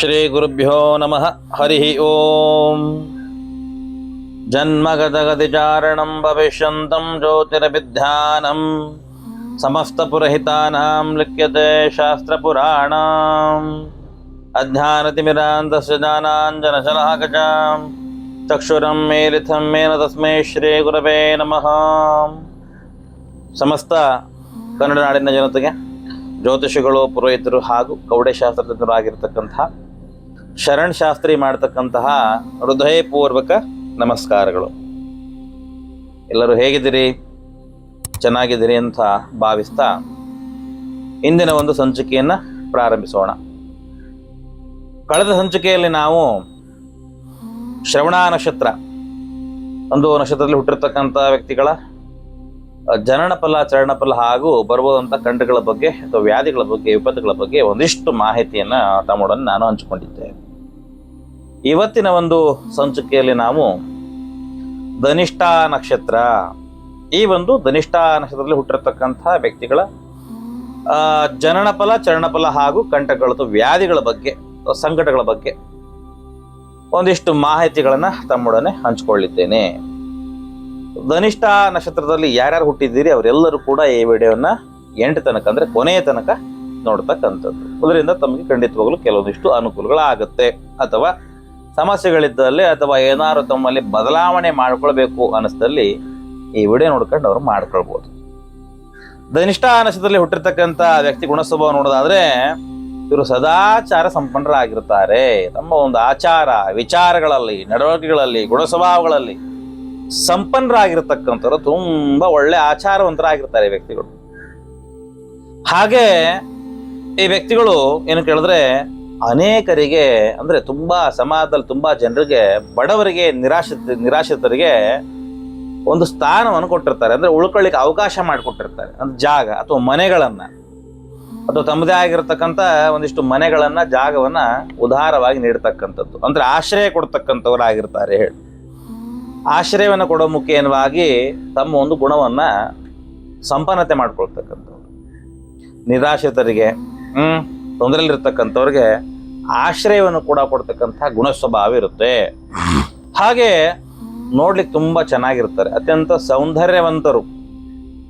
ಶ್ರೀ ಗುರುಭ್ಯೋ ನಮಃ. ಹರಿ ಓಂ. ಜನ್ಮಗತಗತಿಚಾರಣಂ ಭವಿಷ್ಯಂತಂ ಜ್ಯೋತಿರಭಿಧ್ಯಾನಂ ಸಮಸ್ತಪುರಹಿತಾನಾಂ ಲಿಖ್ಯತೆ ಶಾಸ್ತ್ರಪುರಾಣಾಂ. ಅಧ್ಯಾನತಿಮಿರಾಂತಸ್ಯ ಜ್ಞಾನಾಂಜನಶಲಾಕಜಾಂ ಚಕ್ಷುರಂ ಮೇಲಿಥಂ ಮೇನ ತಸ್ಮೈ ಶ್ರೀಗುರವೇ ನಮಃ. ಸಮಸ್ತ ಕನ್ನಡ ನಾಡಿನ ಜನತೆಗೆ ಜ್ಯೋತಿಷಿಗಳು, ಪುರೋಹಿತರು ಹಾಗೂ ಗೌಡಶಾಸ್ತ್ರಜ್ಞರಾಗಿರ್ತಕ್ಕಂಥ ಶರಣ್ ಶಾಸ್ತ್ರಿ ಮಾಡ್ತಕ್ಕಂತಹ ಹೃದಯಪೂರ್ವಕ ನಮಸ್ಕಾರಗಳು. ಎಲ್ಲರೂ ಹೇಗಿದ್ದೀರಿ? ಚೆನ್ನಾಗಿದ್ದೀರಿ ಅಂತ ಭಾವಿಸ್ತಾ ಇಂದಿನ ಒಂದು ಸಂಚಿಕೆಯನ್ನು ಪ್ರಾರಂಭಿಸೋಣ. ಕಳೆದ ಸಂಚಿಕೆಯಲ್ಲಿ ನಾವು ಶ್ರವಣ ನಕ್ಷತ್ರ, ಒಂದು ನಕ್ಷತ್ರದಲ್ಲಿ ಹುಟ್ಟಿರ್ತಕ್ಕಂಥ ವ್ಯಕ್ತಿಗಳ ಜನನ ಫಲ ಚರಣ ಫಲ ಹಾಗೂ ಬರ್ಬೋದಂಥ ಖಂಡಗಳ ಬಗ್ಗೆ ಅಥವಾ ವ್ಯಾಧಿಗಳ ಬಗ್ಗೆ, ವಿಪತ್ತುಗಳ ಬಗ್ಗೆ ಒಂದಿಷ್ಟು ಮಾಹಿತಿಯನ್ನ ತಮ್ಮೊಡನೆ ನಾನು ಹಂಚಿಕೊಂಡಿದ್ದೆ. ಇವತ್ತಿನ ಒಂದು ಸಂಚಿಕೆಯಲ್ಲಿ ನಾವು ಧನಿಷ್ಠ ನಕ್ಷತ್ರ, ಈ ಒಂದು ಧನಿಷ್ಠ ನಕ್ಷತ್ರದಲ್ಲಿ ಹುಟ್ಟಿರತಕ್ಕಂತಹ ವ್ಯಕ್ತಿಗಳ ಜನನ ಫಲ ಚರಣ ಹಾಗೂ ಕಂಟಕಗಳ ವ್ಯಾಧಿಗಳ ಬಗ್ಗೆ ಸಂಕಟಗಳ ಬಗ್ಗೆ ಒಂದಿಷ್ಟು ಮಾಹಿತಿಗಳನ್ನು ತಮ್ಮೊಡನೆ ಹಂಚಿಕೊಳ್ಳಿದ್ದೇನೆ. ಧನಿಷ್ಠ ನಕ್ಷತ್ರದಲ್ಲಿ ಯಾರ್ಯಾರು ಹುಟ್ಟಿದ್ದೀರಿ, ಅವರೆಲ್ಲರೂ ಕೂಡ ಈ ವಿಡಿಯೋನ ಎಂಟು ತನಕ ಅಂದ್ರೆ ಕೊನೆಯ ತನಕ ನೋಡ್ತಕ್ಕಂಥದ್ದು. ಅದರಿಂದ ತಮಗೆ ಖಂಡಿತವಾಗಲು ಕೆಲವೊಂದಿಷ್ಟು ಅನುಕೂಲಗಳಾಗುತ್ತೆ. ಅಥವಾ ಸಮಸ್ಯೆಗಳಿದ್ದಲ್ಲಿ ಅಥವಾ ಏನಾದ್ರು ತಮ್ಮಲ್ಲಿ ಬದಲಾವಣೆ ಮಾಡ್ಕೊಳ್ಬೇಕು ಅನಿಸ್ದಲ್ಲಿ ಈ ವಿಡಿಯೋ ನೋಡ್ಕೊಂಡು ಅವರು ಮಾಡ್ಕೊಳ್ಬೋದು. ಧನಿಷ್ಠ ನಕ್ಷತ್ರದಲ್ಲಿ ಹುಟ್ಟಿರ್ತಕ್ಕಂಥ ವ್ಯಕ್ತಿ ಗುಣ ಸ್ವಭಾವ ನೋಡೋದಾದ್ರೆ, ಇವರು ಸದಾಚಾರ ಸಂಪನ್ನರಾಗಿರ್ತಾರೆ ತಮ್ಮ ಒಂದು ಆಚಾರ, ವಿಚಾರಗಳಲ್ಲಿ, ನಡವಳಿಕೆಗಳಲ್ಲಿ ಗುಣ ಸ್ವಭಾವಗಳಲ್ಲಿ ಸಂಪನ್ನರಾಗಿರ್ತಕ್ಕಂಥವ್ರು ತುಂಬ ಒಳ್ಳೆ ಆಚಾರವಂತರಾಗಿರ್ತಾರೆ ಈ ವ್ಯಕ್ತಿಗಳು. ಹಾಗೆ ಈ ವ್ಯಕ್ತಿಗಳು ಏನು ಕೇಳಿದ್ರೆ ಅನೇಕರಿಗೆ ಅಂದ್ರೆ ತುಂಬಾ ಸಮಾಜದಲ್ಲಿ ತುಂಬಾ ಜನರಿಗೆ ಬಡವರಿಗೆ ನಿರಾಶ್ರಿತ ನಿರಾಶ್ರಿತರಿಗೆ ಒಂದು ಸ್ಥಾನವನ್ನು ಕೊಟ್ಟಿರ್ತಾರೆ. ಅಂದ್ರೆ ಉಳ್ಕೊಳ್ಳಿಕ್ಕೆ ಅವಕಾಶ ಮಾಡಿಕೊಟ್ಟಿರ್ತಾರೆ. ಅಂದ್ರೆ ಜಾಗ ಅಥವಾ ಮನೆಗಳನ್ನು. ಅಥವಾ ತಮ್ಮದೇ ಆಗಿರತಕ್ಕಂತ ಒಂದಿಷ್ಟು ಮನೆಗಳನ್ನು ಜಾಗವನ್ನ ಉದಾರವಾಗಿ ನೀಡತಕ್ಕಂಥದ್ದು. ಅಂದ್ರೆ ಆಶ್ರಯ ಕೊಡ್ತಕ್ಕಂಥವ್ರು ಆಗಿರ್ತಾರೆ ಹೇಳಿ. ಆಶ್ರಯವನ್ನು ಕೊಡೋ ಮುಖೇನವಾಗಿ ತಮ್ಮ ಒಂದು ಗುಣವನ್ನು ಸಂಪನ್ನತೆ ಮಾಡ್ಕೊಳ್ತಕ್ಕಂಥವ್ರು. ನಿರಾಶ್ರಿತರಿಗೆ ಹ್ಞೂ ತೊಂದರೆಯಲ್ಲಿರ್ತಕ್ಕಂಥವ್ರಿಗೆ ಆಶ್ರಯವನ್ನು ಕೂಡ ಕೊಡ್ತಕ್ಕಂಥ ಗುಣ ಸ್ವಭಾವ ಇರುತ್ತೆ. ಹಾಗೆ ನೋಡ್ಲಿಕ್ಕೆ ತುಂಬ ಚೆನ್ನಾಗಿರ್ತಾರೆ. ಅತ್ಯಂತ ಸೌಂದರ್ಯವಂತರು.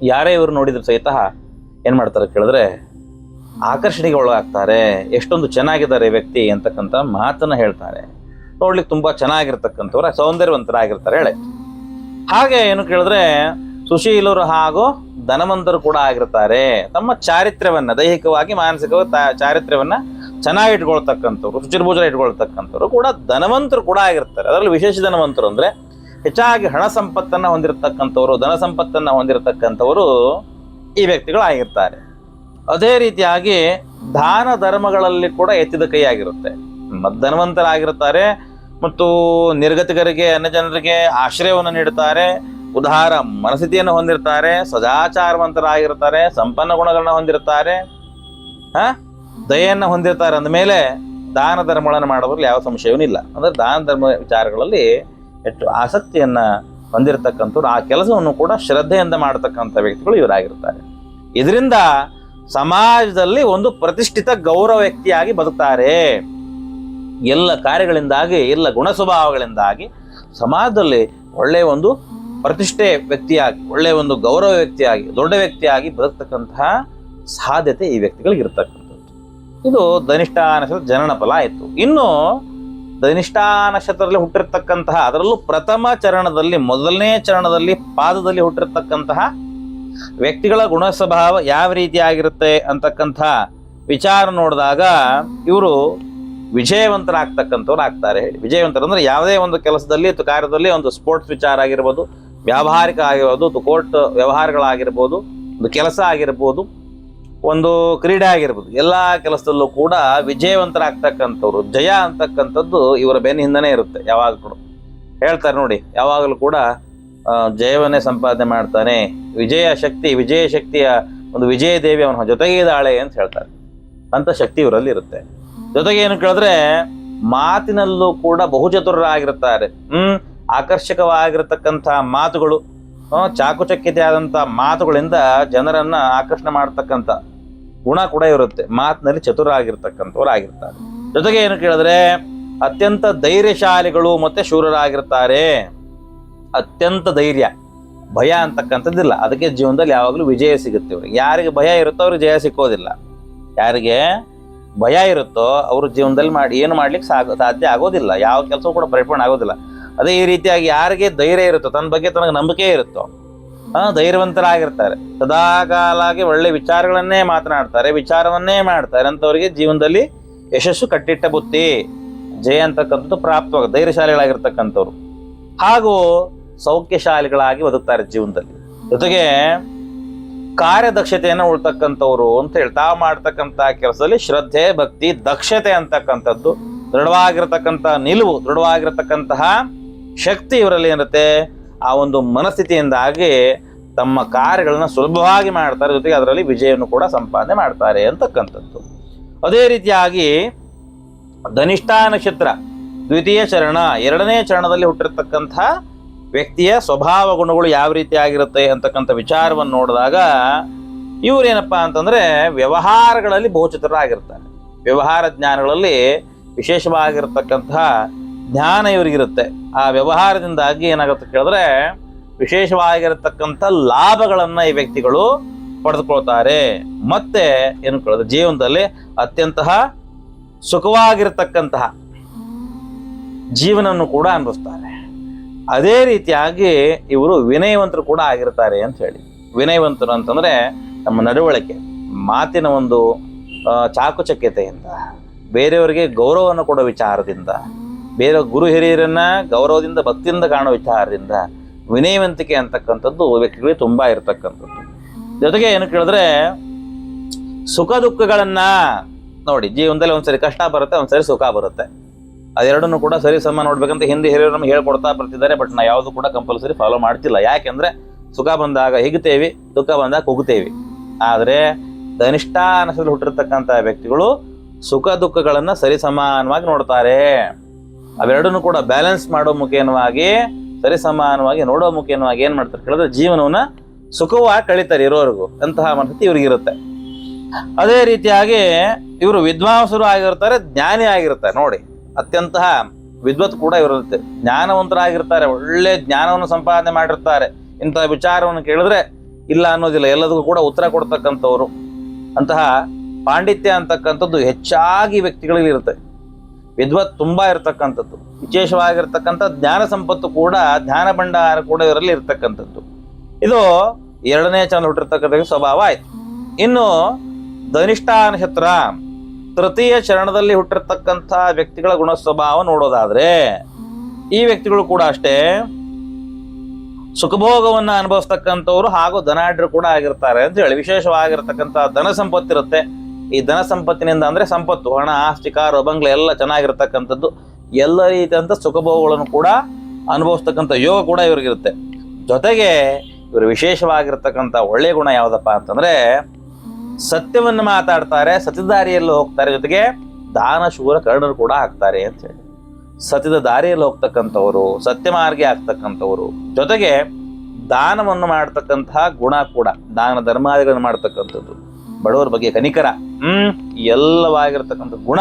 ಯಾರೇ ಇವರು ನೋಡಿದ್ರು ಸಹಿತ ಏನು ಮಾಡ್ತಾರೆ ಕೇಳಿದ್ರೆ, ಆಕರ್ಷಣೆಗೆ ಒಳಗಾಗ್ತಾರೆ. ಎಷ್ಟೊಂದು ಚೆನ್ನಾಗಿದ್ದಾರೆ ವ್ಯಕ್ತಿ ಅಂತಕ್ಕಂಥ ಮಾತನ್ನು ಹೇಳ್ತಾರೆ. ನೋಡ್ಲಿಕ್ಕೆ ತುಂಬಾ ಚೆನ್ನಾಗಿರ್ತಕ್ಕಂಥವ್ರ, ಸೌಂದರ್ಯವಂತರಾಗಿರ್ತಾರೆ, ಹೇಳಿ. ಹಾಗೆ ಏನು ಕೇಳಿದ್ರೆ, ಸುಶೀಲರು ಹಾಗೂ ಧನವಂತರು ಕೂಡ ಆಗಿರ್ತಾರೆ. ತಮ್ಮ ಚಾರಿತ್ರ್ಯವನ್ನ, ದೈಹಿಕವಾಗಿ, ಮಾನಸಿಕವಾಗಿ ಚಾರಿತ್ರ್ಯವನ್ನ ಚೆನ್ನಾಗಿ ಇಟ್ಕೊಳ್ತಕ್ಕಂಥವ್ರು ಶುಚಿರ್ಭುಜನ ಇಟ್ಕೊಳ್ತಕ್ಕಂಥವ್ರು ಕೂಡ ಧನವಂತರು ಕೂಡ ಆಗಿರ್ತಾರೆ. ಅದರಲ್ಲಿ ವಿಶೇಷ ಧನವಂತರು ಅಂದ್ರೆ, ಹೆಚ್ಚಾಗಿ ಹಣ ಸಂಪತ್ತನ್ನ ಹೊಂದಿರತಕ್ಕಂಥವ್ರು, ಧನ ಸಂಪತ್ತನ್ನ ಹೊಂದಿರತಕ್ಕಂಥವರು ಈ ವ್ಯಕ್ತಿಗಳು ಆಗಿರ್ತಾರೆ. ಅದೇ ರೀತಿಯಾಗಿ ದಾನ ಧರ್ಮಗಳಲ್ಲಿ ಕೂಡ ಎತ್ತಿದ ಕೈ ಆಗಿರುತ್ತೆ. ಧನವಂತರಾಗಿರ್ತಾರೆ ಮತ್ತು ನಿರ್ಗತಿಕರಿಗೆ ಜನರಿಗೆ ಆಶ್ರಯವನ್ನು ನೀಡುತ್ತಾರೆ, ಉದಾರ ಮನಸ್ಥಿತಿಯನ್ನು ಹೊಂದಿರ್ತಾರೆ ಸದಾಚಾರವಂತರಾಗಿರ್ತಾರೆ ಸಂಪನ್ನ ಗುಣಗಳನ್ನ ಹೊಂದಿರ್ತಾರೆ ಹ? ದಯೆಯನ್ನು ಹೊಂದಿರ್ತಾರೆ ಅಂದಮೇಲೆ ದಾನ ಧರ್ಮಗಳನ್ನು ಮಾಡೋದ್ರಲ್ಲಿ ಯಾವ ಸಂಶಯವೂ ಇಲ್ಲ. ಅಂದರೆ ದಾನ ಧರ್ಮ ವಿಚಾರಗಳಲ್ಲಿ ಹೆಚ್ಚು ಆಸಕ್ತಿಯನ್ನು ಹೊಂದಿರತಕ್ಕಂಥವ್ರು, ಆ ಕೆಲಸವನ್ನು ಕೂಡ ಶ್ರದ್ಧೆಯಿಂದ ಮಾಡತಕ್ಕಂಥ ವ್ಯಕ್ತಿಗಳು ಇವರಾಗಿರ್ತಾರೆ ಇದರಿಂದ ಸಮಾಜದಲ್ಲಿ ಒಂದು ಪ್ರತಿಷ್ಠಿತ ಗೌರವ ವ್ಯಕ್ತಿಯಾಗಿ ಬದುಕ್ತಾರೆ. ಎಲ್ಲ ಕಾರ್ಯಗಳಿಂದಾಗಿ, ಎಲ್ಲ ಗುಣ ಸ್ವಭಾವಗಳಿಂದಾಗಿ ಸಮಾಜದಲ್ಲಿ ಒಳ್ಳೆಯ ಒಂದು ಪ್ರತಿಷ್ಠೆ ವ್ಯಕ್ತಿಯಾಗಿ, ಒಳ್ಳೆಯ ಒಂದು ಗೌರವ ವ್ಯಕ್ತಿಯಾಗಿ, ದೊಡ್ಡ ವ್ಯಕ್ತಿಯಾಗಿ ಬದುಕ್ತಕ್ಕಂತಹ ಸಾಧ್ಯತೆ ಈ ವ್ಯಕ್ತಿಗಳಿಗೆ ಇರ್ತಕ್ಕಂಥದ್ದು. ಇದು ಧನಿಷ್ಠ ನಕ್ಷತ್ರ ಜನನ ಫಲ ಆಯಿತು. ಇನ್ನು ಧನಿಷ್ಠ ನಕ್ಷತ್ರದಲ್ಲಿ ಹುಟ್ಟಿರ್ತಕ್ಕಂತಹ, ಅದರಲ್ಲೂ ಪ್ರಥಮ ಚರಣದಲ್ಲಿ, ಮೊದಲನೇ ಚರಣದಲ್ಲಿ, ಪಾದದಲ್ಲಿ ಹುಟ್ಟಿರ್ತಕ್ಕಂತಹ ವ್ಯಕ್ತಿಗಳ ಗುಣ ಸ್ವಭಾವ ಯಾವ ರೀತಿಯಾಗಿರುತ್ತೆ ಅಂತಕ್ಕಂಥ ವಿಚಾರ ನೋಡಿದಾಗ ಇವರು ವಿಜಯವಂತರಾಗ್ತಕ್ಕಂಥವ್ರು ಆಗ್ತಾರೆ. ಹೇಳಿ ವಿಜಯವಂತರು ಅಂದ್ರೆ ಯಾವುದೇ ಒಂದು ಕೆಲಸದಲ್ಲಿ ಅಥವಾ ಕಾರ್ಯದಲ್ಲಿ ಒಂದು ಸ್ಪೋರ್ಟ್ಸ್ ವಿಚಾರ ಆಗಿರ್ಬೋದು, ವ್ಯಾವಹಾರಿಕ ಆಗಿರ್ಬೋದು, ಅಥವಾ ಕೋರ್ಟ್ ವ್ಯವಹಾರಗಳಾಗಿರ್ಬೋದು, ಒಂದು ಕೆಲಸ ಆಗಿರ್ಬೋದು, ಒಂದು ಕ್ರೀಡೆ ಆಗಿರ್ಬೋದು, ಎಲ್ಲ ಕೆಲಸದಲ್ಲೂ ಕೂಡ ವಿಜಯವಂತರಾಗ್ತಕ್ಕಂಥವ್ರು, ಜಯ ಅಂತಕ್ಕಂಥದ್ದು ಇವರ ಬೆನ್ನ ಹಿಂದನೇ ಇರುತ್ತೆ ಯಾವಾಗಲೂ ಹೇಳ್ತಾರೆ ನೋಡಿ, ಯಾವಾಗಲೂ ಕೂಡ ಜಯವನ್ನೇ ಸಂಪಾದನೆ ಮಾಡ್ತಾನೆ, ವಿಜಯ ಶಕ್ತಿ, ವಿಜಯ ಶಕ್ತಿಯ ಒಂದು ವಿಜಯ ದೇವಿ ಅವನ ಜೊತೆಗೆ ಅಂತ ಹೇಳ್ತಾರೆ. ಅಂತ ಶಕ್ತಿ ಇವರಲ್ಲಿ ಇರುತ್ತೆ. ಜೊತೆಗೆ ಏನು ಕೇಳಿದ್ರೆ ಮಾತಿನಲ್ಲೂ ಕೂಡ ಬಹುಚತುರರಾಗಿರ್ತಾರೆ ಹ್ಮ್, ಆಕರ್ಷಕವಾಗಿರತಕ್ಕಂಥ ಮಾತುಗಳು ಚಾಕುಚಕ್ಯತೆ ಆದಂಥ ಮಾತುಗಳಿಂದ ಜನರನ್ನ ಆಕರ್ಷಣೆ ಮಾಡತಕ್ಕಂತ ಗುಣ ಕೂಡ ಇರುತ್ತೆ. ಮಾತಿನಲ್ಲಿ ಚತುರ ಆಗಿರ್ತಾರೆ ಜೊತೆಗೆ ಏನು ಕೇಳಿದ್ರೆ, ಅತ್ಯಂತ ಧೈರ್ಯಶಾಲಿಗಳು ಮತ್ತೆ ಶೂರರಾಗಿರ್ತಾರೆ. ಅತ್ಯಂತ ಧೈರ್ಯ, ಭಯ ಅಂತಕ್ಕಂಥದ್ದಿಲ್ಲ. ಅದಕ್ಕೆ ಜೀವನದಲ್ಲಿ ಯಾವಾಗಲೂ ವಿಜಯ ಸಿಗುತ್ತೆ ಇವ್ರಿಗೆ ಯಾರಿಗೆ ಭಯ ಇರುತ್ತೋ ಅವ್ರಿಗೆ ಜಯ ಸಿಕ್ಕೋದಿಲ್ಲ. ಯಾರಿಗೆ? ಭಯ ಇರುತ್ತೋ ಅವ್ರ ಜೀವನದಲ್ಲಿ ಮಾಡಿ ಏನು ಮಾಡ್ಲಿಕ್ಕೆ ಸಾಧ್ಯ ಆಗೋದಿಲ್ಲ. ಯಾವ ಕೆಲಸವೂ ಕೂಡ ಪರಿಪೂರ್ಣ ಆಗೋದಿಲ್ಲ. ಅದೇ ಈ ರೀತಿಯಾಗಿ ಯಾರಿಗೆ ಧೈರ್ಯ ಇರುತ್ತೋ, ತನ್ನ ಬಗ್ಗೆ ತನಗೆ ನಂಬಿಕೆ ಇರುತ್ತೋ ಧೈರ್ಯವಂತರಾಗಿರ್ತಾರೆ. ಸದಾಕಾಲಾಗಿ ಒಳ್ಳೆ ವಿಚಾರಗಳನ್ನೇ ಮಾತನಾಡ್ತಾರೆ, ವಿಚಾರವನ್ನೇ ಮಾಡ್ತಾರೆ. ಅಂತವರಿಗೆ ಜೀವನದಲ್ಲಿ ಯಶಸ್ಸು ಕಟ್ಟಿಟ್ಟ ಬುತ್ತಿ ಜಯ ಅಂತಕ್ಕಂಥದ್ದು ಪ್ರಾಪ್ತವಾಗ, ಧೈರ್ಯಶಾಲಿಗಳಾಗಿರ್ತಕ್ಕಂಥವ್ರು. ಹಾಗೂ ಸೌಖ್ಯಶಾಲಿಗಳಾಗಿ ಬದುಕ್ತಾರೆ ಜೀವನದಲ್ಲಿ. ಜೊತೆಗೆ ಕಾರ್ಯದಕ್ಷತೆಯನ್ನು ಉಳ್ತಕ್ಕಂಥವ್ರು ಅಂತ ಹೇಳಿ ತಾವು ಮಾಡ್ತಕ್ಕಂಥ ಕೆಲಸದಲ್ಲಿ ಶ್ರದ್ಧೆ, ಭಕ್ತಿ, ದಕ್ಷತೆ ಅಂತಕ್ಕಂಥದ್ದು, ದೃಢವಾಗಿರತಕ್ಕಂಥ ನಿಲುವು, ದೃಢವಾಗಿರತಕ್ಕಂತಹ ಶಕ್ತಿ ಇವರಲ್ಲಿ ಏನಿರುತ್ತೆ? ಆ ಒಂದು ಮನಸ್ಥಿತಿಯಿಂದಾಗಿ ತಮ್ಮ ಕಾರ್ಯಗಳನ್ನು ಸುಲಭವಾಗಿ ಮಾಡ್ತಾರೆ, ಜೊತೆಗೆ ಅದರಲ್ಲಿ ವಿಜಯವನ್ನು ಕೂಡ ಸಂಪಾದನೆ ಮಾಡ್ತಾರೆ ಅಂತಕ್ಕಂಥದ್ದು. ಅದೇ ರೀತಿಯಾಗಿ ಧನಿಷ್ಠಾ ನಕ್ಷತ್ರ ದ್ವಿತೀಯ ಚರಣ, ಎರಡನೇ ಚರಣದಲ್ಲಿ ಹುಟ್ಟಿರ್ತಕ್ಕಂಥ ವ್ಯಕ್ತಿಯ ಸ್ವಭಾವ ಗುಣಗಳು ಯಾವ ರೀತಿ ಆಗಿರುತ್ತೆ ಅಂತಕ್ಕಂಥ ವಿಚಾರವನ್ನು ನೋಡಿದಾಗ ಇವರೇನಪ್ಪ ಅಂತಂದರೆ ವ್ಯವಹಾರಗಳಲ್ಲಿ ಬಹುಚಿತರಾಗಿರ್ತಾರೆ ವ್ಯವಹಾರ ಜ್ಞಾನಗಳಲ್ಲಿ ವಿಶೇಷವಾಗಿರ್ತಕ್ಕಂತಹ ಜ್ಞಾನ ಇವರಿಗಿರುತ್ತೆ. ಆ ವ್ಯವಹಾರದಿಂದಾಗಿ ಏನಾಗುತ್ತೆ ಕೇಳಿದ್ರೆ ವಿಶೇಷವಾಗಿರತಕ್ಕಂಥ ಲಾಭಗಳನ್ನು ಈ ವ್ಯಕ್ತಿಗಳು ಪಡೆದುಕೊಳ್ತಾರೆ. ಮತ್ತೆ ಏನು ಕೇಳಿದ್ರೆ ಜೀವನದಲ್ಲಿ ಅತ್ಯಂತ ಸುಖವಾಗಿರತಕ್ಕಂತಹ ಜೀವನವನ್ನು ಕೂಡ ಅನುಭವಿಸ್ತಾರೆ. ಅದೇ ರೀತಿಯಾಗಿ ಇವರು ವಿನಯವಂತರು ಕೂಡ ಆಗಿರ್ತಾರೆ ಅಂತ ಹೇಳಿ. ವಿನಯವಂತರು ಅಂತಂದ್ರೆ ನಮ್ಮ ನಡವಳಿಕೆ, ಮಾತಿನ ಒಂದು ಚಾಕುಚಕ್ಯತೆಯಿಂದ, ಬೇರೆಯವರಿಗೆ ಗೌರವವನ್ನು ಕೊಡೋ ವಿಚಾರದಿಂದ, ಬೇರೆ ಗುರು ಹಿರಿಯರನ್ನ ಗೌರವದಿಂದ, ಭಕ್ತಿಯಿಂದ ಕಾಣೋ ವಿಚಾರದಿಂದ ವಿನಯವಂತಿಕೆ ಅಂತಕ್ಕಂಥದ್ದು ವ್ಯಕ್ತಿಗಳಿಗೆ ತುಂಬ ಇರತಕ್ಕಂಥದ್ದು. ಜೊತೆಗೆ ಏನು ಕೇಳಿದ್ರೆ, ಸುಖ ದುಃಖಗಳನ್ನ ನೋಡಿ ಜೀವನದಲ್ಲಿ ಒಂದ್ಸರಿ ಕಷ್ಟ ಬರುತ್ತೆ, ಒಂದ್ಸರಿ ಸುಖ ಬರುತ್ತೆ. ಅದೆರಡನ್ನು ಕೂಡ ಸರಿ ಸಮ ನೋಡ್ಬೇಕಂತ ಹಿಂದೆ ಹಿರಿಯರು ನಮ್ಗೆ ಹೇಳ್ಕೊಡ್ತಾ ಬರ್ತಿದ್ದಾರೆ ಬಟ್ ನಾ ಯಾವುದು ಕೂಡ ಕಂಪಲ್ಸರಿ ಫಾಲೋ ಮಾಡ್ತಿಲ್ಲ. ಯಾಕೆಂದ್ರೆ ಸುಖ ಬಂದಾಗ ಹಿಗ್ತೇವಿ, ದುಃಖ ಬಂದಾಗ ಕುಗ್ತೇವಿ. ಆದ್ರೆ ಅನಸಲು ಹುಟ್ಟಿರ್ತಕ್ಕಂಥ ವ್ಯಕ್ತಿಗಳು ಸುಖ ದುಃಖಗಳನ್ನ ಸರಿ ಸಮಾನವಾಗಿ ನೋಡ್ತಾರೆ. ಅವೆರಡನ್ನು ಕೂಡ ಬ್ಯಾಲೆನ್ಸ್ ಮಾಡೋ ಮುಖೇನವಾಗಿ, ಸರಿ ಸಮಾನವಾಗಿ ನೋಡೋ ಮುಖೇನವಾಗಿ ಏನ್ ಮಾಡ್ತಾರೆ? ಕೇಳಿದ್ರೆ ಜೀವನವನ್ನ ಸುಖವಾಗಿ ಕಳೀತಾರೆ ಇರೋರಿಗೂ. ಅಂತಹ ಮನಸ್ಥಿತಿ ಇವ್ರಿಗಿರುತ್ತೆ ಅದೇ ರೀತಿಯಾಗಿ ಇವರು ವಿದ್ವಾಂಸರು ಆಗಿರ್ತಾರೆ, ಜ್ಞಾನಿ ಆಗಿರ್ತಾರೆ, ನೋಡಿ. ಅತ್ಯಂತ ವಿದ್ವತ್ ಕೂಡ ಇರುತ್ತೆ ಜ್ಞಾನವಂತರಾಗಿರ್ತಾರೆ, ಒಳ್ಳೆ ಜ್ಞಾನವನ್ನು ಸಂಪಾದನೆ ಮಾಡಿರ್ತಾರೆ. ಇಂತಹ ವಿಚಾರವನ್ನು ಕೇಳಿದ್ರೆ ಇಲ್ಲ ಅನ್ನೋದಿಲ್ಲ, ಎಲ್ಲದಕ್ಕೂ ಕೂಡ ಉತ್ತರ ಕೊಡ್ತಕ್ಕಂಥವ್ರು. ಅಂತಹ ಪಾಂಡಿತ್ಯ ಅಂತಕ್ಕಂಥದ್ದು ಹೆಚ್ಚಾಗಿ ವ್ಯಕ್ತಿಗಳಲ್ಲಿ ಇರುತ್ತೆ. ವಿದ್ವತ್ ತುಂಬ ಇರತಕ್ಕಂಥದ್ದು. ವಿಶೇಷವಾಗಿರ್ತಕ್ಕಂಥ ಜ್ಞಾನ ಸಂಪತ್ತು ಕೂಡ, ಜ್ಞಾನ ಭಂಡಾರ ಕೂಡ ಇವರಲ್ಲಿ ಇರತಕ್ಕಂಥದ್ದು. ಇದು ಎರಡನೇ ಚಂದ್ರ ಹುಟ್ಟಿರ್ತಕ್ಕಂಥ ಸ್ವಭಾವ ಆಯ್ತು. ಇನ್ನು ಧನಿಷ್ಠ ನಕ್ಷತ್ರ ತೃತೀಯ ಚರಣದಲ್ಲಿ ಹುಟ್ಟಿರ್ತಕ್ಕಂಥ ವ್ಯಕ್ತಿಗಳ ಗುಣ ಸ್ವಭಾವ ನೋಡೋದಾದ್ರೆ, ಈ ವ್ಯಕ್ತಿಗಳು ಕೂಡ ಅಷ್ಟೇ ಸುಖಭೋಗವನ್ನು ಅನುಭವಿಸ್ತಕ್ಕಂಥವ್ರು ಹಾಗೂ ಧನಾಢ್ಯರು ಕೂಡ ಆಗಿರ್ತಾರೆ ಅಂತ ಹೇಳಿ, ವಿಶೇಷವಾಗಿರ್ತಕ್ಕಂಥ ಧನ ಸಂಪತ್ತಿರುತ್ತೆ. ಈ ಧನ ಸಂಪತ್ತಿನಿಂದ ಅಂದ್ರೆ ಸಂಪತ್ತು, ಹಣ, ಆಸ್ತಿ, ಕಾರು, ಬಂಗ್ಲೆ ಎಲ್ಲ ಚೆನ್ನಾಗಿರ್ತಕ್ಕಂಥದ್ದು. ಎಲ್ಲ ರೀತಿಯಂಥ ಸುಖಭೋಗಗಳನ್ನು ಕೂಡ ಅನುಭವಿಸ್ತಕ್ಕಂಥ ಯೋಗ ಕೂಡ ಇವ್ರಿಗಿರುತ್ತೆ. ಜೊತೆಗೆ ಇವರು ವಿಶೇಷವಾಗಿರ್ತಕ್ಕಂಥ ಒಳ್ಳೆಯ ಗುಣ ಯಾವುದಪ್ಪ ಅಂತಂದ್ರೆ ಸತ್ಯವನ್ನು ಮಾತಾಡ್ತಾರೆ, ಸತ್ಯದಾರಿಯಲ್ಲಿ ಹೋಗ್ತಾರೆ ಜೊತೆಗೆ ದಾನ ಶೂರ ಕರ್ಣರು ಕೂಡ ಆಗ್ತಾರೆ ಅಂತ ಹೇಳಿ. ಸತ್ಯದ ದಾರಿಯಲ್ಲಿ ಹೋಗ್ತಕ್ಕಂಥವರು, ಸತ್ಯ ಮಾರ್ಗಿ ಆಗ್ತಕ್ಕಂಥವರು, ಜೊತೆಗೆ ದಾನವನ್ನು ಮಾಡ್ತಕ್ಕಂತಹ ಗುಣ ಕೂಡ, ದಾನ ಧರ್ಮಾದಿಗಳನ್ನು ಮಾಡ್ತಕ್ಕಂಥದ್ದು. ಬಡವರ ಬಗ್ಗೆ ಕನಿಕರ, ಹ್ಮ್ ಎಲ್ಲವಾಗಿರ್ತಕ್ಕಂಥ ಗುಣ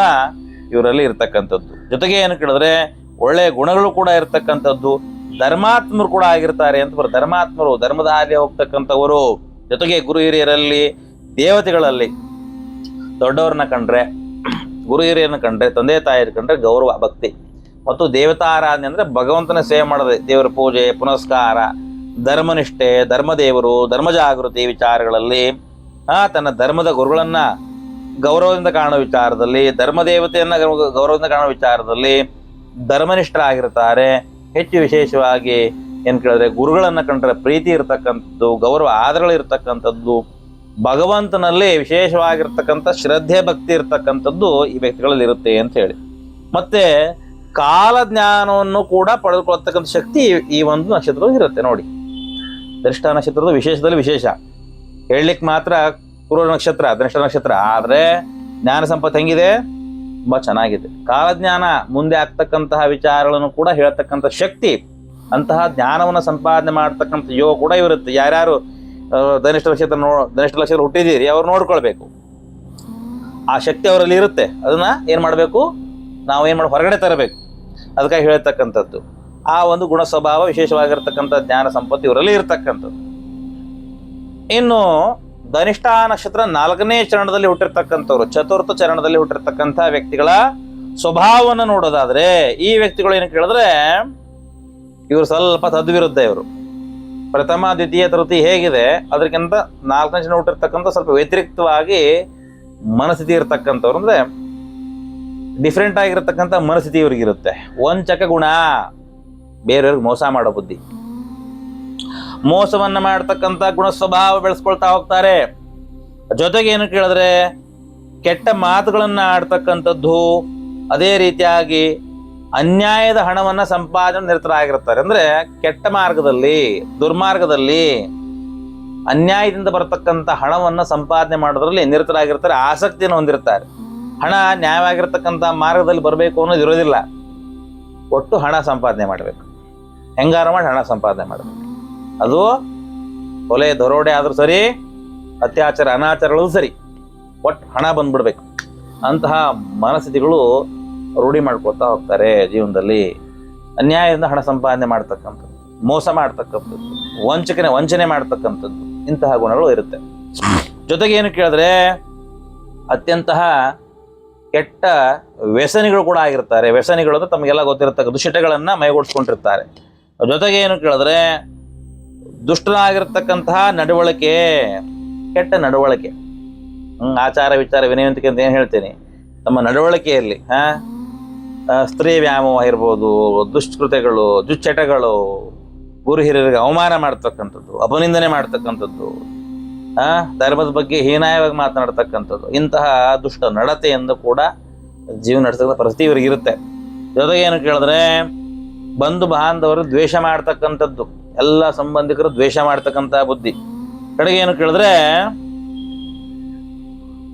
ಇವರಲ್ಲಿ ಇರ್ತಕ್ಕಂಥದ್ದು. ಜೊತೆಗೆ ಏನು ಕೇಳಿದ್ರೆ, ಒಳ್ಳೆಯ ಗುಣಗಳು ಕೂಡ ಇರ್ತಕ್ಕಂಥದ್ದು, ಧರ್ಮಾತ್ಮರು ಕೂಡ ಆಗಿರ್ತಾರೆ ಅಂತ ಬರೋ ಧರ್ಮಾತ್ಮರು, ಧರ್ಮದ ಹೋಗ್ತಕ್ಕಂಥವರು. ಜೊತೆಗೆ ಗುರು ಹಿರಿಯರಲ್ಲಿ ದೇವತೆಗಳಲ್ಲಿ ದೊಡ್ಡವ್ರನ್ನ ಕಂಡ್ರೆ ಗುರು ಹಿರಿಯರನ್ನ ಕಂಡ್ರೆ, ತಂದೆ ತಾಯಿಯರ್ ಕಂಡ್ರೆ ಗೌರವ, ಭಕ್ತಿ. ಮತ್ತು ದೇವತಾರಾಧನೆ ಅಂದ್ರೆ ಭಗವಂತನ ಸೇವೆ ಮಾಡದೆ. ದೇವರ ಪೂಜೆ, ಪುನಸ್ಕಾರ, ಧರ್ಮನಿಷ್ಠೆ, ಧರ್ಮದೇವರು ಧರ್ಮ ಜಾಗೃತಿ ವಿಚಾರಗಳಲ್ಲಿ, ಆ, ತನ್ನ ಧರ್ಮದ ಗುರುಗಳನ್ನ ಗೌರವದಿಂದ ಕಾಣೋ ವಿಚಾರದಲ್ಲಿ ಧರ್ಮ ದೇವತೆಯನ್ನ ಗೌರವದಿಂದ ಕಾಣೋ ವಿಚಾರದಲ್ಲಿ ಧರ್ಮನಿಷ್ಠರಾಗಿರ್ತಾರೆ. ಹೆಚ್ಚು ವಿಶೇಷವಾಗಿ ಏನ್ ಕೇಳಿದ್ರೆ ಗುರುಗಳನ್ನ ಕಂಡ್ರೆ ಪ್ರೀತಿ ಇರತಕ್ಕಂಥದ್ದು, ಗೌರವ ಆದರಗಳು ಇರತಕ್ಕಂಥದ್ದು ಭಗವಂತನಲ್ಲಿ ವಿಶೇಷವಾಗಿರ್ತಕ್ಕಂಥ ಶ್ರದ್ಧೆ ಭಕ್ತಿ ಇರ್ತಕ್ಕಂಥದ್ದು ಈ ವ್ಯಕ್ತಿಗಳಲ್ಲಿ ಇರುತ್ತೆ ಅಂತ ಹೇಳಿ. ಮತ್ತೆ ಕಾಲ ಜ್ಞಾನವನ್ನು ಕೂಡ ಪಡೆದುಕೊಳ್ತಕ್ಕಂಥ ಶಕ್ತಿ ಈ- ಒಂದು ನಕ್ಷತ್ರದಲ್ಲಿ ಇರುತ್ತೆ ನೋಡಿ. ದೃಷ್ಟ ನಕ್ಷತ್ರದ ವಿಶೇಷದಲ್ಲಿ ವಿಶೇಷ. ಹೇಳಲಿಕ್ಕೆ ಮಾತ್ರ ಪೂರ್ವ ನಕ್ಷತ್ರ ದೃಷ್ಟ ನಕ್ಷತ್ರ. ಆದರೆ ಜ್ಞಾನ ಸಂಪತ್ತು ಹೆಂಗಿದೆ? ತುಂಬ ಚೆನ್ನಾಗಿದೆ. ಕಾಲಜ್ಞಾನ ಮುಂದೆ ಆಗ್ತಕ್ಕಂತಹ ವಿಚಾರಗಳನ್ನು ಕೂಡ ಹೇಳ್ತಕ್ಕಂಥ ಶಕ್ತಿ, ಅಂತಹ ಜ್ಞಾನವನ್ನು ಸಂಪಾದನೆ ಮಾಡ್ತಕ್ಕಂಥ ಯೋಗ ಕೂಡ ಇರುತ್ತೆ. ಯಾರ್ಯಾರು ಧನಿಷ್ಠ ನಕ್ಷತ್ರ ನೋ ಧನಿಷ್ಠ ನಕ್ಷತ್ರ ಹುಟ್ಟಿದ್ದೀರಿ, ಅವ್ರು ನೋಡ್ಕೊಳ್ಬೇಕು. ಆ ಶಕ್ತಿ ಅವರಲ್ಲಿ ಇರುತ್ತೆ. ಅದನ್ನ ಏನು ಮಾಡಬೇಕು? ನಾವು ಏನು ಮಾಡಿ, ಹೊರಗಡೆ ತರಬೇಕು. ಅದಕ್ಕಾಗಿ ಹೇಳ್ತಕ್ಕಂಥದ್ದು. ಆ ಒಂದು ಗುಣ ಸ್ವಭಾವ ವಿಶೇಷವಾಗಿರ್ತಕ್ಕಂಥ ಜ್ಞಾನ ಸಂಪತ್ತು ಇವರಲ್ಲಿ ಇರತಕ್ಕಂಥದ್ದು. ಇನ್ನು ಧನಿಷ್ಠ ನಕ್ಷತ್ರ ನಾಲ್ಕನೇ ಚರಣದಲ್ಲಿ ಹುಟ್ಟಿರ್ತಕ್ಕಂಥವ್ರು, ಚತುರ್ಥ ಚರಣದಲ್ಲಿ ಹುಟ್ಟಿರ್ತಕ್ಕಂಥ ವ್ಯಕ್ತಿಗಳ ಸ್ವಭಾವವನ್ನು ನೋಡೋದಾದ್ರೆ, ಈ ವ್ಯಕ್ತಿಗಳು ಏನು ಕೇಳಿದ್ರೆ, ಇವರು ಸ್ವಲ್ಪ ತದ್ವಿರುದ್ಧ ಇವರು. ಪ್ರಥಮ, ದ್ವಿತೀಯ ತೃತೀಯ ಹೇಗಿದೆ? ಅದಕ್ಕಿಂತ ನಾಲ್ಕನೇ ಜನ ಹುಟ್ಟಿರ್ತಕ್ಕಂಥ ಸ್ವಲ್ಪ ವ್ಯತಿರಿಕ್ತವಾಗಿ ಮನಸ್ಥಿತಿ ಇರ್ತಕ್ಕಂಥವ್ರು. ಅಂದ್ರೆ ಡಿಫ್ರೆಂಟ್ ಆಗಿರತಕ್ಕಂಥ ಮನಸ್ಥಿತಿ ಇವ್ರಿಗಿರುತ್ತೆ. ವಂಚಕ ಗುಣ, ಬೇರೆಯವ್ರಿಗೆ ಮೋಸ ಮಾಡೋ ಬುದ್ಧಿ. ಮೋಸವನ್ನು ಮಾಡ್ತಕ್ಕಂಥ ಗುಣ ಸ್ವಭಾವ ಬೆಳೆಸ್ಕೊಳ್ತಾ ಹೋಗ್ತಾರೆ. ಜೊತೆಗೆ ಏನು ಕೇಳಿದ್ರೆ, ಕೆಟ್ಟ ಮಾತುಗಳನ್ನು ಆಡ್ತಕ್ಕಂಥದ್ದು ಅದೇ ರೀತಿಯಾಗಿ ಅನ್ಯಾಯದ ಹಣವನ್ನ ಸಂಪಾದನೆ ನಿರತರಾಗಿರ್ತಾರೆ ಅಂದ್ರೆ ಕೆಟ್ಟ ಮಾರ್ಗದಲ್ಲಿ, ದುರ್ಮಾರ್ಗದಲ್ಲಿ, ಅನ್ಯಾಯದಿಂದ ಬರತಕ್ಕಂಥ ಹಣವನ್ನ ಸಂಪಾದನೆ ಮಾಡೋದ್ರಲ್ಲಿ ನಿರತರಾಗಿರ್ತಾರೆ ಆಸಕ್ತಿಯನ್ನು ಹೊಂದಿರ್ತಾರೆ ಹಣ ನ್ಯಾಯವಾಗಿರ್ತಕ್ಕಂಥ ಮಾರ್ಗದಲ್ಲಿ ಬರಬೇಕು ಅನ್ನೋದು ಇರೋದಿಲ್ಲ ಒಟ್ಟು ಹಣ ಸಂಪಾದನೆ ಮಾಡಬೇಕು. ಹೆಂಗಾರ ಮಾಡಿ ಹಣ ಸಂಪಾದನೆ ಮಾಡಬೇಕು. ಅದು ಕೊಲೆ ದರೋಡೆ ಆದ್ರೂ ಸರಿ, ಅತ್ಯಾಚಾರ ಅನಾಚಾರಗಳು ಸರಿ, ಒಟ್ಟು ಹಣ ಬಂದ್ಬಿಡ್ಬೇಕು. ಅಂತಹ ಮನಸ್ಥಿತಿಗಳು ರೂಢಿ ಮಾಡ್ಕೊತಾ ಹೋಗ್ತಾರೆ ಜೀವನದಲ್ಲಿ, ಅನ್ಯಾಯದಿಂದ ಹಣ ಸಂಪಾದನೆ ಮಾಡ್ತಕ್ಕಂಥದ್ದು, ಮೋಸ ಮಾಡ್ತಕ್ಕಂಥದ್ದು, ವಂಚಕನೆ ವಂಚನೆ ಮಾಡ್ತಕ್ಕಂಥದ್ದು, ಇಂತಹ ಗುಣಗಳು ಇರುತ್ತೆ. ಜೊತೆಗೆ ಏನು ಕೇಳಿದ್ರೆ ಅತ್ಯಂತಹ ಕೆಟ್ಟ ವ್ಯಸನಿಗಳು ಕೂಡ ಆಗಿರ್ತಾರೆ. ವ್ಯಸನಿಗಳು ಅಂದ್ರೆ ತಮಗೆಲ್ಲ ಗೊತ್ತಿರತಕ್ಕ ದುಶ್ಚಟಗಳನ್ನು ಮೈಗೂಡಿಸ್ಕೊಂಡಿರ್ತಾರೆ. ಜೊತೆಗೆ ಏನು ಕೇಳಿದ್ರೆ ದುಷ್ಟರಾಗಿರ್ತಕ್ಕಂತಹ ನಡವಳಿಕೆ, ಕೆಟ್ಟ ನಡವಳಿಕೆ. ಆಚಾರ ವಿಚಾರ, ವಿನಯಂತಿಕೆ ಅಂತ ಏನು ಹೇಳ್ತೀನಿ? ತಮ್ಮ ನಡವಳಿಕೆಯಲ್ಲಿ, ಹಾ ಸ್ತ್ರೀ ವ್ಯಾಮೋಹ ಇರ್ಬೋದು ದುಷ್ಕೃತ್ಯಗಳು, ದುಶ್ಚಟಗಳು, ಗುರು ಹಿರಿಯರಿಗೆ ಅವಮಾನ ಮಾಡ್ತಕ್ಕಂಥದ್ದು, ಅಪನಿಂದನೆ ಮಾಡ್ತಕ್ಕಂಥದ್ದು ಧರ್ಮದ ಬಗ್ಗೆ ಹೀನಾಯವಾಗಿ ಮಾತನಾಡ್ತಕ್ಕಂಥದ್ದು, ಇಂತಹ ದುಷ್ಟ ನಡತೆಯಿಂದ ಕೂಡ ಜೀವನ ನಡೆಸ್ತಕ್ಕಂಥ ಪರಿಸ್ಥಿತಿ ಇವ್ರಿಗೆ ಇರುತ್ತೆ. ಜೊತೆಗೆ ಏನು ಕೇಳಿದ್ರೆ, ಬಂಧು ಬಾಂಧವರು ದ್ವೇಷ ಮಾಡ್ತಕ್ಕಂಥದ್ದು, ಎಲ್ಲ ಸಂಬಂಧಿಕರು ದ್ವೇಷ ಮಾಡ್ತಕ್ಕಂಥ ಬುದ್ಧಿ. ಕಡೆಗೆ ಏನು ಕೇಳಿದ್ರೆ,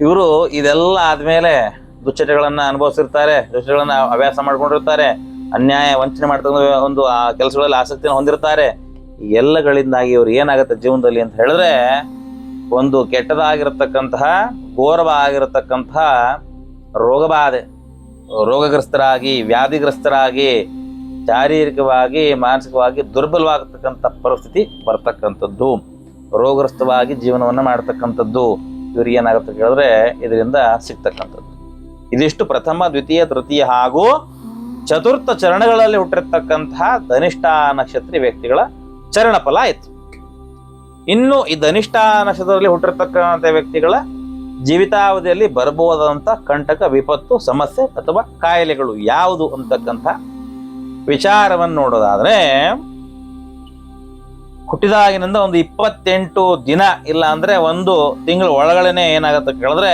ಇವರು ಇದೆಲ್ಲ ಆದ್ಮೇಲೆ ದುಶ್ಚಟಗಳನ್ನ ಅನುಭವಿಸಿರ್ತಾರೆ ದುಶ್ಚಟಗಳನ್ನ ಅಭ್ಯಾಸ ಮಾಡ್ಕೊಂಡಿರ್ತಾರೆ, ಅನ್ಯಾಯ ವಂಚನೆ ಮಾಡ್ತಕ್ಕಂಥ ಒಂದು, ಆ ಕೆಲಸಗಳಲ್ಲಿ ಆಸಕ್ತಿಯನ್ನು ಹೊಂದಿರ್ತಾರೆ. ಎಲ್ಲಗಳಿಂದಾಗಿ ಇವ್ರು ಏನಾಗುತ್ತೆ ಜೀವನದಲ್ಲಿ ಅಂತ ಹೇಳಿದ್ರೆ, ಒಂದು ಕೆಟ್ಟದಾಗಿರತಕ್ಕಂತಹ ಘೋರವಾಗಿರತಕ್ಕಂತಹ ರೋಗಬಾಧೆ. ರೋಗಗ್ರಸ್ತರಾಗಿ, ವ್ಯಾಧಿಗ್ರಸ್ತರಾಗಿ, ಶಾರೀರಿಕವಾಗಿ, ಮಾನಸಿಕವಾಗಿ ದುರ್ಬಲವಾಗತಕ್ಕಂಥ ಪರಿಸ್ಥಿತಿ ಬರ್ತಕ್ಕಂಥದ್ದು. ರೋಗಗ್ರಸ್ತವಾಗಿ ಜೀವನವನ್ನು ಮಾಡ್ತಕ್ಕಂಥದ್ದು. ಇವ್ರಿಗೆ ಏನಾಗುತ್ತೆ ಕೇಳಿದ್ರೆ, ಇದರಿಂದ ಸಿಗ್ತಕ್ಕಂಥದ್ದು. ಇದಿಷ್ಟು ಪ್ರಥಮ, ದ್ವಿತೀಯ, ತೃತೀಯ ಹಾಗೂ ಚತುರ್ಥ ಚರಣಗಳಲ್ಲಿ ಹುಟ್ಟಿರ್ತಕ್ಕಂತಹ ಧನಿಷ್ಠ ನಕ್ಷತ್ರ ವ್ಯಕ್ತಿಗಳ ಚರಣ ಫಲ ಆಯ್ತು. ಇನ್ನು ಈ ಧನಿಷ್ಠ ನಕ್ಷತ್ರದಲ್ಲಿ ಹುಟ್ಟಿರ್ತಕ್ಕಂಥ ವ್ಯಕ್ತಿಗಳ ಜೀವಿತಾವಧಿಯಲ್ಲಿ ಬರಬಹುದಾದಂಥ ಕಂಟಕ, ವಿಪತ್ತು, ಸಮಸ್ಯೆ ಅಥವಾ ಕಾಯಿಲೆಗಳು ಯಾವುದು ಅಂತಕ್ಕಂಥ ವಿಚಾರವನ್ನು ನೋಡೋದಾದ್ರೆ, ಹುಟ್ಟಿದಾಗಿನಿಂದ ಒಂದು ಇಪ್ಪತ್ತೆಂಟು ದಿನ ಇಲ್ಲ ಅಂದ್ರೆ ಒಂದು ತಿಂಗಳ ಒಳಗಡೆನೆ ಏನಾಗತ್ತೆ ಕೇಳಿದ್ರೆ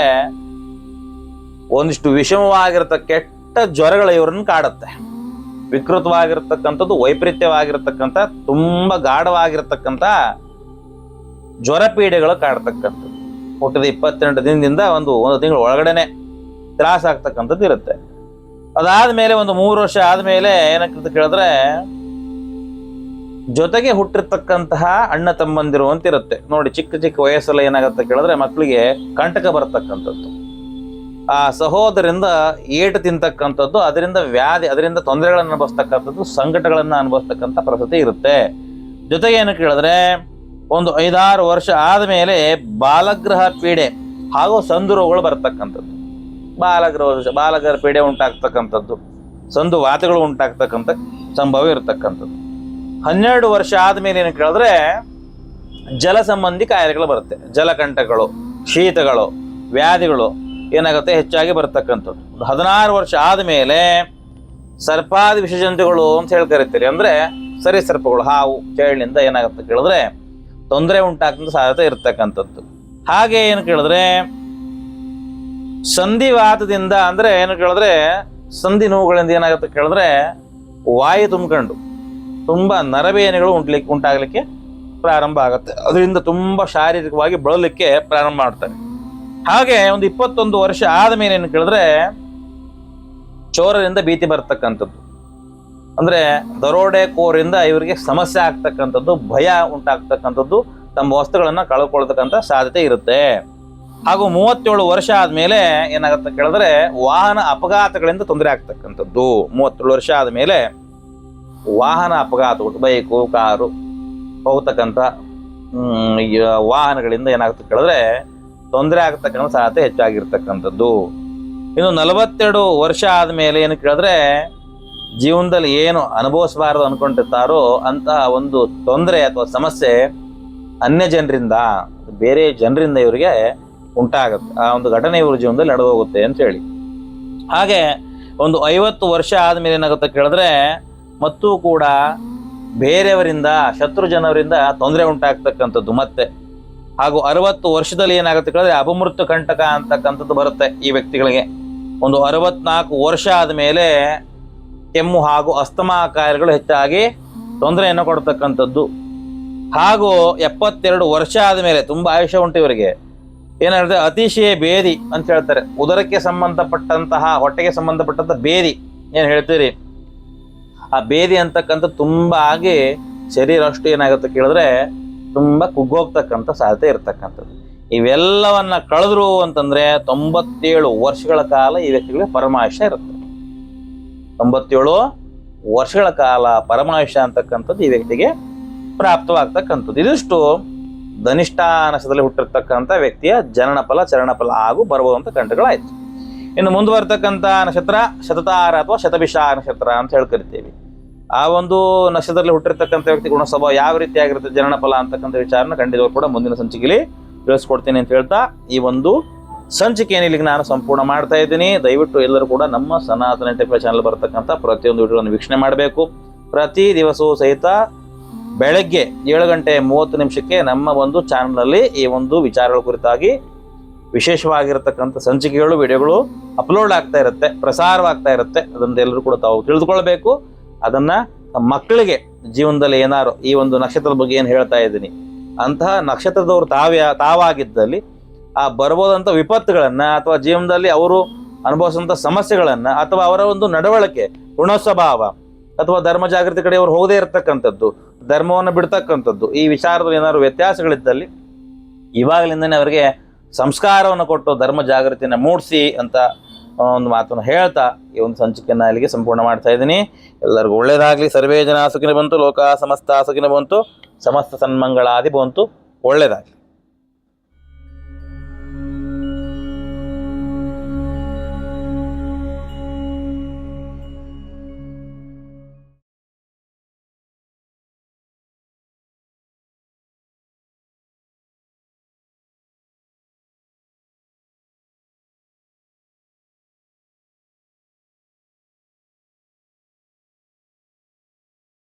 ಒಂದಿಷ್ಟು ವಿಷಮವಾಗಿರತ ಕೆಟ್ಟ ಜ್ವರಗಳು ಇವ್ರನ್ನ ಕಾಡುತ್ತೆ. ವಿಕೃತವಾಗಿರ್ತಕ್ಕಂಥದ್ದು, ವೈಪರೀತ್ಯವಾಗಿರ್ತಕ್ಕಂಥ, ತುಂಬಾ ಗಾಢವಾಗಿರ್ತಕ್ಕಂಥ ಜ್ವರ ಪೀಡೆಗಳು ಕಾಡ್ತಕ್ಕಂಥದ್ದು. ಹುಟ್ಟಿದ ಇಪ್ಪತ್ತೆಂಟು ದಿನದಿಂದ ಒಂದು ಒಂದು ತಿಂಗಳ ಒಳಗಡೆನೆ ತ್ರಾಸ ಆಗ್ತಕ್ಕಂಥದ್ದು ಇರುತ್ತೆ. ಅದಾದ್ಮೇಲೆ ಒಂದು ಮೂರು ವರ್ಷ ಆದ್ಮೇಲೆ ಏನಕ್ಕಂತ ಕೇಳಿದ್ರೆ, ಜೊತೆಗೆ ಹುಟ್ಟಿರ್ತಕ್ಕಂತಹ ಅಣ್ಣ ತಮ್ಮಂದಿರು ಅಂತಿರುತ್ತೆ. ನೋಡಿ, ಚಿಕ್ಕ ಚಿಕ್ಕ ವಯಸ್ಸಲ್ಲಿ ಏನಾಗುತ್ತೆ ಕೇಳಿದ್ರೆ ಮಕ್ಕಳಿಗೆ ಕಂಟಕ ಬರ್ತಕ್ಕಂಥದ್ದು. ಆ ಸಹೋದರಿಂದ ಏಟು ತಿಂತಕ್ಕಂಥದ್ದು, ಅದರಿಂದ ವ್ಯಾಧಿ, ಅದರಿಂದ ತೊಂದರೆಗಳನ್ನು ಅನುಭವಿಸ್ತಕ್ಕಂಥದ್ದು, ಸಂಕಟಗಳನ್ನು ಅನುಭವಿಸ್ತಕ್ಕಂಥ ಪರಿಸ್ಥಿತಿ ಇರುತ್ತೆ. ಜೊತೆಗೆ ಏನು ಕೇಳಿದ್ರೆ, ಒಂದು ಐದಾರು ವರ್ಷ ಆದಮೇಲೆ ಬಾಲಗ್ರಹ ಪೀಡೆ ಹಾಗೂ ಸಂದು ರೋಗಗಳು ಬರ್ತಕ್ಕಂಥದ್ದು. ಬಾಲಗ್ರಹ ಬಾಲಗ್ರಹ ಪೀಡೆ ಉಂಟಾಗ್ತಕ್ಕಂಥದ್ದು, ಸಂದು ವಾತಗಳು ಉಂಟಾಗ್ತಕ್ಕಂಥ ಸಂಭವ ಇರತಕ್ಕಂಥದ್ದು. ಹನ್ನೆರಡು ವರ್ಷ ಆದಮೇಲೆ ಏನು ಕೇಳಿದ್ರೆ, ಜಲ ಸಂಬಂಧಿ ಕಾಯಿಲೆಗಳು ಬರುತ್ತೆ. ಜಲಕಂಠಗಳು ಶೀತಗಳು, ವ್ಯಾಧಿಗಳು ಏನಾಗುತ್ತೆ? ಹೆಚ್ಚಾಗಿ ಬರ್ತಕ್ಕಂಥದ್ದು. ಒಂದು ಹದಿನಾರು ವರ್ಷ ಆದಮೇಲೆ ಸರ್ಪಾದಿ ವಿಷಜಂತುಗಳು ಅಂತ ಹೇಳಿ ಕರಿತೀರಿ. ಅಂದರೆ ಸರಿ ಸರ್ಪಗಳು, ಹಾವು ಚೇಳಿನಿಂದ ಏನಾಗುತ್ತೆ ಕೇಳಿದ್ರೆ ತೊಂದರೆ ಉಂಟಾಗ್ತಂಥ ಸಾಧ್ಯತೆ ಇರತಕ್ಕಂಥದ್ದು. ಹಾಗೆ ಏನು ಕೇಳಿದ್ರೆ ಸಂಧಿವಾತದಿಂದ ಅಂದರೆ ಏನು ಕೇಳಿದ್ರೆ ಸಂಧಿ ನೋವುಗಳಿಂದ ಏನಾಗುತ್ತೆ ಕೇಳಿದ್ರೆ ವಾಯು ತುಂಬಿಕೊಂಡು ತುಂಬ ನರಬೇನೆಗಳು ಉಂಟ್ಲಿಕ್ಕೆ ಉಂಟಾಗಲಿಕ್ಕೆ ಪ್ರಾರಂಭ ಆಗುತ್ತೆ. ಅದರಿಂದ ತುಂಬ ಶಾರೀರಿಕವಾಗಿ ಬಳಲಿಕ್ಕೆ ಪ್ರಾರಂಭ ಮಾಡ್ತಾರೆ. ಹಾಗೆ ಒಂದು ಇಪ್ಪತ್ತೊಂದು ವರ್ಷ ಆದ್ಮೇಲೆ ಏನು ಕೇಳಿದ್ರೆ, ಚೋರರಿಂದ ಭೀತಿ ಬರ್ತಕ್ಕಂಥದ್ದು. ಅಂದ್ರೆ ದರೋಡೆಕೋರಿಂದ ಇವರಿಗೆ ಸಮಸ್ಯೆ ಆಗ್ತಕ್ಕಂಥದ್ದು, ಭಯ ಉಂಟಾಗ್ತಕ್ಕಂಥದ್ದು, ತಮ್ಮ ವಸ್ತುಗಳನ್ನ ಕಳ್ಕೊಳ್ತಕ್ಕಂಥ ಸಾಧ್ಯತೆ ಇರುತ್ತೆ. ಹಾಗೂ ಮೂವತ್ತೇಳು ವರ್ಷ ಆದಮೇಲೆ ಏನಾಗುತ್ತೆ ಕೇಳಿದ್ರೆ, ವಾಹನ ಅಪಘಾತಗಳಿಂದ ತೊಂದರೆ ಆಗ್ತಕ್ಕಂಥದ್ದು. ಮೂವತ್ತೇಳು ವರ್ಷ ಆದಮೇಲೆ ವಾಹನ ಅಪಘಾತಗಳು ಬೈಕು, ಕಾರು, ಹೋಗ್ತಕ್ಕಂಥ ವಾಹನಗಳಿಂದ ಏನಾಗುತ್ತೆ ಕೇಳಿದ್ರೆ ತೊಂದರೆ ಆಗತಕ್ಕಂಥ ಸಾಧ್ಯತೆ ಹೆಚ್ಚಾಗಿರ್ತಕ್ಕಂಥದ್ದು. ಇನ್ನು ನಲವತ್ತೆರಡು ವರ್ಷ ಆದಮೇಲೆ ಏನು ಕೇಳಿದ್ರೆ, ಜೀವನದಲ್ಲಿ ಏನು ಅನುಭವಿಸಬಾರದು ಅನ್ಕೊಂಡಿರ್ತಾರೋ ಅಂತಹ ಒಂದು ತೊಂದರೆ ಅಥವಾ ಸಮಸ್ಯೆ ಅನ್ಯ ಜನರಿಂದ, ಬೇರೆ ಜನರಿಂದ ಇವರಿಗೆ ಉಂಟಾಗುತ್ತೆ. ಆ ಒಂದು ಘಟನೆ ಇವ್ರ ಜೀವನದಲ್ಲಿ ನಡೆದೋಗುತ್ತೆ ಅಂತ ಹೇಳಿ. ಹಾಗೆ ಒಂದು ಐವತ್ತು ವರ್ಷ ಆದಮೇಲೆ ಏನಾಗುತ್ತೆ ಕೇಳಿದ್ರೆ, ಮತ್ತೂ ಕೂಡ ಬೇರೆಯವರಿಂದ, ಶತ್ರು ಜನರಿಂದ ತೊಂದರೆ ಉಂಟಾಗ್ತಕ್ಕಂಥದ್ದು ಮತ್ತೆ. ಹಾಗೂ ಅರವತ್ತು ವರ್ಷದಲ್ಲಿ ಏನಾಗುತ್ತೆ ಕೇಳಿದ್ರೆ ಅಪಮೃತ್ಯು ಕಂಟಕ ಅಂತಕ್ಕಂಥದ್ದು ಬರುತ್ತೆ ಈ ವ್ಯಕ್ತಿಗಳಿಗೆ. ಒಂದು ಅರವತ್ನಾಲ್ಕು ವರ್ಷ ಆದಮೇಲೆ ಕೆಮ್ಮು ಹಾಗೂ ಅಸ್ತಮಾ ಕಾಯಿಲೆಗಳು ಹೆಚ್ಚಾಗಿ ತೊಂದರೆಯನ್ನು ಕೊಡ್ತಕ್ಕಂಥದ್ದು. ಹಾಗೂ ಎಪ್ಪತ್ತೆರಡು ವರ್ಷ ಆದಮೇಲೆ ತುಂಬ ಆಯುಷ್ಯ ಉಂಟು ಇವರಿಗೆ. ಏನಾಗುತ್ತೆ ಅತಿಶಯ ಬೇದಿ ಅಂತ ಹೇಳ್ತಾರೆ. ಉದರಕ್ಕೆ ಸಂಬಂಧಪಟ್ಟಂತಹ, ಹೊಟ್ಟೆಗೆ ಸಂಬಂಧಪಟ್ಟಂತಹ ಬೇದಿ ಏನು ಹೇಳ್ತೀರಿ? ಆ ಬೇದಿ ಅಂತಕ್ಕಂಥ ತುಂಬ ಆಗಿ ಶರೀರ ಅಷ್ಟು ಏನಾಗುತ್ತೆ ಕೇಳಿದ್ರೆ ತುಂಬ ಕುಗ್ಗೋಗ್ತಕ್ಕಂಥ ಸಾಧ್ಯತೆ ಇರ್ತಕ್ಕಂಥದ್ದು. ಇವೆಲ್ಲವನ್ನ ಕಳೆದ್ರು ಅಂತಂದ್ರೆ ತೊಂಬತ್ತೇಳು ವರ್ಷಗಳ ಕಾಲ ಈ ವ್ಯಕ್ತಿಗಳಿಗೆ ಪರಮಾಯುಷ ಇರುತ್ತೆ. ತೊಂಬತ್ತೇಳು ವರ್ಷಗಳ ಕಾಲ ಪರಮಾಯುಷ ಅಂತಕ್ಕಂಥದ್ದು ಈ ವ್ಯಕ್ತಿಗೆ ಪ್ರಾಪ್ತವಾಗ್ತಕ್ಕಂಥದ್ದು. ಇದಿಷ್ಟು ಧನಿಷ್ಠ ನಶದಲ್ಲಿ ಹುಟ್ಟಿರ್ತಕ್ಕಂಥ ವ್ಯಕ್ತಿಯ ಜನನ ಫಲ ಚರಣ ಫಲ ಹಾಗೂ ಬರುವಂಥ ಕಂಠಗಳಾಯ್ತು ಇನ್ನು ಮುಂದುವರ್ತಕ್ಕಂಥ ನಕ್ಷತ್ರ ಶತತಾರ ಅಥವಾ ಶತಭಿಷ ನಕ್ಷತ್ರ ಅಂತ ಹೇಳಿ ಕರಿತೀವಿ ಆ ಒಂದು ನಕ್ಷತ್ರದಲ್ಲಿ ಹುಟ್ಟಿರ್ತಕ್ಕಂಥ ವ್ಯಕ್ತಿ ಗುಣಸ್ವಭಾವ ಯಾವ ಯಾವ ರೀತಿಯಾಗಿರುತ್ತೆ ಜನನ ಫಲ ಅಂತಕ್ಕಂಥ ವಿಚಾರನ ಖಂಡಿತವಾಗಿ ಕೂಡ ಮುಂದಿನ ಸಂಚಿಕೆಯಲ್ಲಿ ತಿಳಿಸ್ಕೊಡ್ತೀನಿ ಅಂತ ಹೇಳ್ತಾ ಈ ಒಂದು ಸಂಚಿಕೆಯನ್ನು ಇಲ್ಲಿಗೆ ನಾನು ಸಂಪೂರ್ಣ ಮಾಡ್ತಾ ಇದ್ದೀನಿ. ದಯವಿಟ್ಟು ಎಲ್ಲರೂ ಕೂಡ ನಮ್ಮ ಸನಾತನ ಟೆಪ ಚಾನಲ್ ಬರ್ತಕ್ಕಂಥ ಪ್ರತಿಯೊಂದು ವಿಡಿಯೋಗಳನ್ನು ವೀಕ್ಷಣೆ ಮಾಡಬೇಕು. ಪ್ರತಿ ದಿವಸವೂ ಸಹಿತ ಬೆಳಗ್ಗೆ ಏಳು ಗಂಟೆ ಮೂವತ್ತು ನಿಮಿಷಕ್ಕೆ ನಮ್ಮ ಒಂದು ಚಾನಲ್ನಲ್ಲಿ ಈ ಒಂದು ವಿಚಾರಗಳ ಕುರಿತಾಗಿ ವಿಶೇಷವಾಗಿರತಕ್ಕಂಥ ಸಂಚಿಕೆಗಳು, ವಿಡಿಯೋಗಳು ಅಪ್ಲೋಡ್ ಆಗ್ತಾ ಇರುತ್ತೆ, ಪ್ರಸಾರವಾಗ್ತಾ ಇರುತ್ತೆ. ಅದನ್ನು ಎಲ್ಲರೂ ಕೂಡ ತಾವು ತಿಳಿದುಕೊಳ್ಬೇಕು. ಅದನ್ನ ಮಕ್ಕಳಿಗೆ ಜೀವನದಲ್ಲಿ ಏನಾರು ಈ ಒಂದು ನಕ್ಷತ್ರದ ಬಗ್ಗೆ ಏನು ಹೇಳ್ತಾ ಇದ್ದೀನಿ. ಅಂತಹ ನಕ್ಷತ್ರದವರು ತಾವ್ಯಾ ತಾವಾಗಿದ್ದಲ್ಲಿ ಆ ಬರ್ಬೋದಂಥ ವಿಪತ್ತುಗಳನ್ನ ಅಥವಾ ಜೀವನದಲ್ಲಿ ಅವರು ಅನುಭವಿಸುವಂಥ ಸಮಸ್ಯೆಗಳನ್ನ ಅಥವಾ ಅವರ ಒಂದು ನಡವಳಿಕೆ, ಗುಣಸ್ವಭಾವ ಅಥವಾ ಧರ್ಮ ಜಾಗೃತಿ ಕಡೆ ಅವರು ಹೋಗದೇ ಇರತಕ್ಕಂಥದ್ದು, ಧರ್ಮವನ್ನು ಬಿಡ್ತಕ್ಕಂಥದ್ದು, ಈ ವಿಚಾರದಲ್ಲಿ ಏನಾದ್ರು ವ್ಯತ್ಯಾಸಗಳಿದ್ದಲ್ಲಿ ಇವಾಗಲಿಂದನೇ ಅವರಿಗೆ ಸಂಸ್ಕಾರವನ್ನು ಕೊಟ್ಟು ಧರ್ಮ ಜಾಗೃತಿಯನ್ನು ಮೂಡಿಸಿ ಅಂತ ಒಂದು ಮಾತನ್ನು ಹೇಳ್ತಾ ಈ ಒಂದು ಸಂಚಿಕೆಯನ್ನು ಅಲ್ಲಿಗೆ ಸಂಪೂರ್ಣ ಮಾಡ್ತಾ ಇದ್ದೀನಿ. ಎಲ್ಲರಿಗೂ ಒಳ್ಳೇದಾಗಲಿ. ಸರ್ವೇ ಜನ ಸುಖಿನ ಬಂತು, ಲೋಕ ಸಮಸ್ತ ಸುಖಿನ ಬಂತು, ಸಮಸ್ತ ಸನ್ಮಂಗಳಾದಿ ಬಂತು. ಒಳ್ಳೇದಾಗಲಿ.